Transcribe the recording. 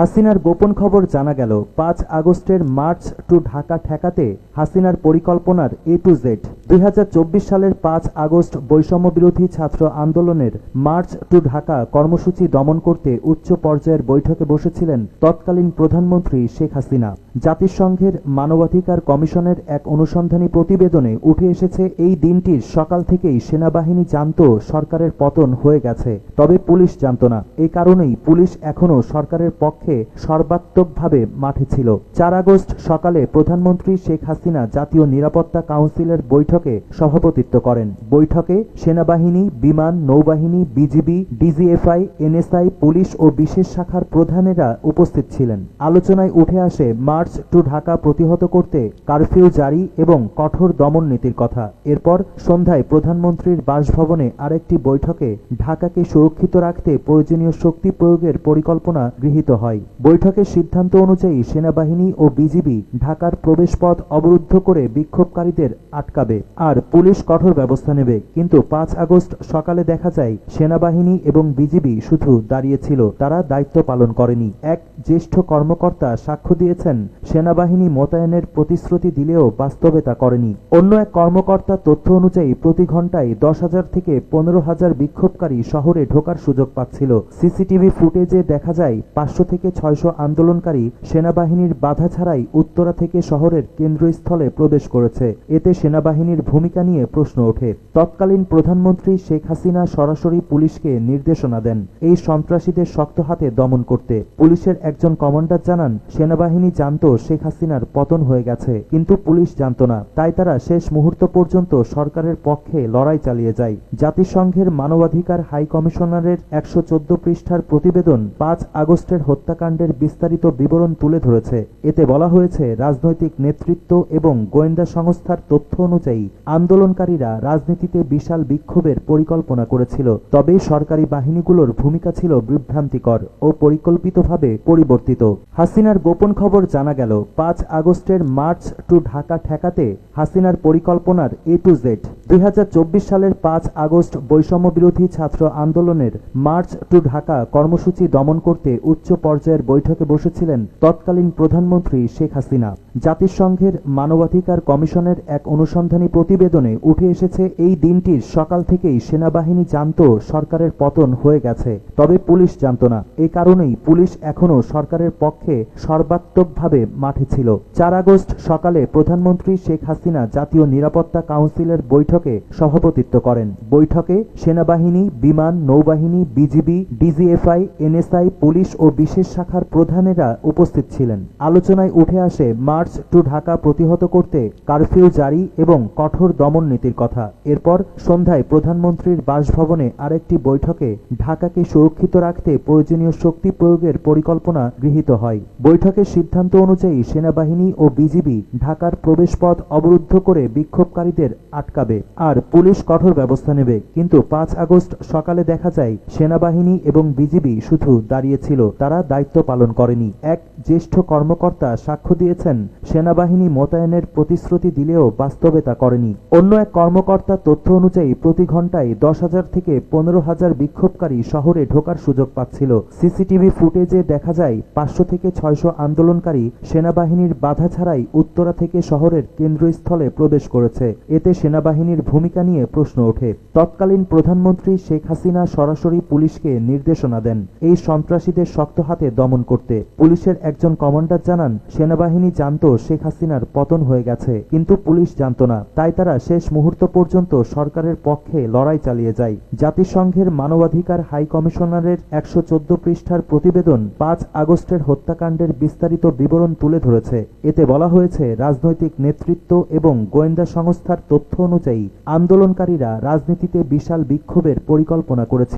হাসিনার গোপন খবর জানা গেল, পাঁচ আগস্টের মার্চ টু ঢাকা ঠেকাতে হাসিনার পরিকল্পনার এ টু জেড দুই হাজার চব্বিশ সালের পাঁচ আগস্ট বৈষম্য বিরোধী ছাত্র আন্দোলনের মার্চ টু ঢাকা কর্মসূচি দমন করতে উচ্চ পর্যায়ের বৈঠকে বসেছিলেন তৎকালীন প্রধানমন্ত্রী শেখ হাসিনা। জাতিসংঘের মানবাধিকার কমিশনের এক অনুসন্ধানী প্রতিবেদনে উঠে এসেছে, এই দিনটির সকাল থেকেই সেনাবাহিনী জানত সরকারের পতন হয়ে গেছে, তবে পুলিশ জানত না। এই কারণেই পুলিশ এখনও সরকারের পক্ষে সর্বাত্মকভাবে মাঠে ছিল। চার আগস্ট সকালে প্রধানমন্ত্রী শেখ হাসিনা জাতীয় নিরাপত্তা কাউন্সিলের বৈঠকে সভাপতিত্ব করেন। বৈঠকে সেনাবাহিনী, বিমান, নৌবাহিনী, বিজিবি, ডিজিএফআই, এনএসআই, পুলিশ ও বিশেষ শাখার প্রধানেরা উপস্থিত ছিলেন। আলোচনায় উঠে আসে মার্চ টু ঢাকা প্রতিহত করতে কারফিউ জারি এবং কঠোর দমন নীতির কথা। এরপর সন্ধ্যায় প্রধানমন্ত্রীর বাসভবনে আরেকটি বৈঠকে ঢাকাকে সুরক্ষিত রাখতে প্রয়োজনীয় শক্তি প্রয়োগের পরিকল্পনা গৃহীত হয়। বৈঠকের সিদ্ধান্ত অনুযায়ী সেনাবাহিনী ও বিজিবি ঢাকার প্রবেশপথ অবরুদ্ধ করে বিক্ষোভকারীদের আটকাবে। আর পুলিশ কঠোর ব্যবস্থা নেবে। কিন্তু পাঁচ আগস্ট সকালে দেখা যায়, সেনাবাহিনী এবং বিজিবি শুধু দাঁড়িয়েছিল তারা দায়িত্ব পালন করেনি। এক জ্যেষ্ঠ কর্মকর্তা সাক্ষ্য দিয়েছেন, সেনাবাহিনী মোতায়েনের প্রতিশ্রুতি দিলেও বাস্তবে তা করেনি। অন্য এক কর্মকর্তা তথ্য অনুযায়ী, প্রতি ঘন্টায় দশ হাজার থেকে পনেরো হাজার বিক্ষোভকারী শহরে ঢোকার সুযোগ পাচ্ছিল। সিসিটিভি ফুটেজে দেখা যায়, পাঁচশো থেকে ছয়শো আন্দোলনকারী সেনাবাহিনীর বাধা ছাড়াই উত্তরা থেকে শহরের কেন্দ্রস্থলে প্রবেশ করেছে। এতে সেনাবাহিনীর ভূমিকা নিয়ে প্রশ্ন ওঠে। তৎকালীন প্রধানমন্ত্রী শেখ হাসিনা সরাসরি পুলিশকে নির্দেশনা দেন এই সন্ত্রাসীদের শক্ত হাতে দমন করতে। পুলিশের একজন কমান্ডার জানান, সেনাবাহিনী জানত শেখ হাসিনার পতন হয়ে গেছে, কিন্তু পুলিশ জানত না। তাই তারা শেষ মুহূর্ত পর্যন্ত সরকারের পক্ষে লড়াই চালিয়ে যায়। জাতিসংঘের মানবাধিকার হাই কমিশনারের একশো চোদ্দ পৃষ্ঠার প্রতিবেদন পাঁচ আগস্টের হত্যাকাণ্ডের বিস্তারিত বিবরণ তুলে ধরেছে। এতে বলা হয়েছে, রাজনৈতিক নেতৃত্ব এবং গোয়েন্দা সংস্থার তথ্য অনুযায়ী আন্দোলনকারীরা রাজনীতিতে বিশাল বিক্ষোভের পরিকল্পনা করেছিল, তবে সরকারি বাহিনীগুলোর ভূমিকা ছিল বিভ্রান্তিকর ও পরিকল্পিতভাবে পরিবর্তিত। হাসিনার গোপন খবর জানা গেল, পাঁচ আগস্টের মার্চ টু ঢাকা ঠেকাতে হাসিনার পরিকল্পনার এ টু জেড দুই হাজার চব্বিশ সালের পাঁচ আগস্ট বৈষম্য বিরোধী ছাত্র আন্দোলনের মার্চ টু ঢাকা কর্মসূচি দমন করতে উচ্চ পর্যায়ের বৈঠকে বসেছিলেন তৎকালীন প্রধানমন্ত্রী শেখ হাসিনা। জাতিসংঘের মানবাধিকার কমিশনের এক অনুসন্ধানী প্রতিবেদনে উঠে এসেছে, এই দিনটির সকাল থেকেই সেনাবাহিনী জানত সরকারের পতন হয়ে গেছে, তবে পুলিশ জানত না। এই কারণেই পুলিশ এখনও সরকারের পক্ষে সর্বাত্মকভাবে মাঠে ছিল। চার আগস্ট সকালে প্রধানমন্ত্রী শেখ হাসিনা জাতীয় নিরাপত্তা কাউন্সিলের বৈঠকে সভাপতিত্ব করেন। বৈঠকে সেনাবাহিনী, বিমান, নৌবাহিনী, বিজিবি, ডিজিএফআই, এনএসআই, পুলিশ ও বিশেষ শাখার প্রধানেরা উপস্থিত ছিলেন। আলোচনায় উঠে আসে মার্চ টু ঢাকা প্রতিহত করতে কারফিউ জারি এবং কঠোর দমন নীতির কথা। এরপর সন্ধ্যায় প্রধানমন্ত্রীর বাসভবনে আরেকটি বৈঠকে ঢাকাকে সুরক্ষিত রাখতে প্রয়োজনীয় শক্তি প্রয়োগের পরিকল্পনা গৃহীত হয়। বৈঠকের সিদ্ধান্ত অনুযায়ী সেনাবাহিনী ও বিজিবি ঢাকার প্রবেশপথ অবরুদ্ধ করে বিক্ষোভকারীদের আটকাবে। আর পুলিশ কঠোর ব্যবস্থা নেবে। কিন্তু পাঁচ আগস্ট সকালে দেখা যায়, সেনাবাহিনী এবং বিজিবি শুধু দাঁড়িয়েছিল তারা দায়িত্ব পালন করেনি। এক জ্যেষ্ঠ কর্মকর্তা সাক্ষ্য দিয়েছেন, সেনাবাহিনী মোতায়েনের প্রতিশ্রুতি দিলেও বাস্তবে তা করেনি। অন্য এক কর্মকর্তা তথ্য অনুযায়ী প্রতি ঘন্টায় দশ হাজার থেকে পনেরো হাজার বিক্ষোভকারী শহরে ঢোকার সুযোগ পাচ্ছিল। সিসিটিভি ফুটেজে দেখা যায়, পাঁচশো থেকে ছয়শো আন্দোলনকারী সেনাবাহিনীর বাধা ছাড়াই উত্তরা থেকে শহরের কেন্দ্রস্থলে প্রবেশ করেছে। এতে সেনাবাহিনীর ভূমিকা নিয়ে প্রশ্ন ওঠে। তৎকালীন প্রধানমন্ত্রী শেখ হাসিনা সরাসরি পুলিশকে নির্দেশনা দেন, এই সন্ত্রাসীদের শক্ত হাতে দমন করতে। পুলিশের একজন কমান্ডার জানান, সেনাবাহিনী জানত শেখ হাসিনার পতন হয়ে গেছে, কিন্তু পুলিশ জানত না। তাই তারা শেষ মুহূর্ত পর্যন্ত সরকারের পক্ষে লড়াই চালিয়ে যায়। জাতিসংঘের মানবাধিকার হাই কমিশনারের একশো চোদ্দ পৃষ্ঠার প্রতিবেদন পাঁচ আগস্টের হত্যাকাণ্ডের বিস্তারিত বিবরণ তুলে ধরেছে। এতে বলা হয়েছে, রাজনৈতিক নেতৃত্ব এবং গোয়েন্দা সংস্থার তথ্য অনুযায়ী আন্দোলনকারীরা রাজনীতিতে বিশাল বিক্ষোভের পরিকল্পনা করেছে।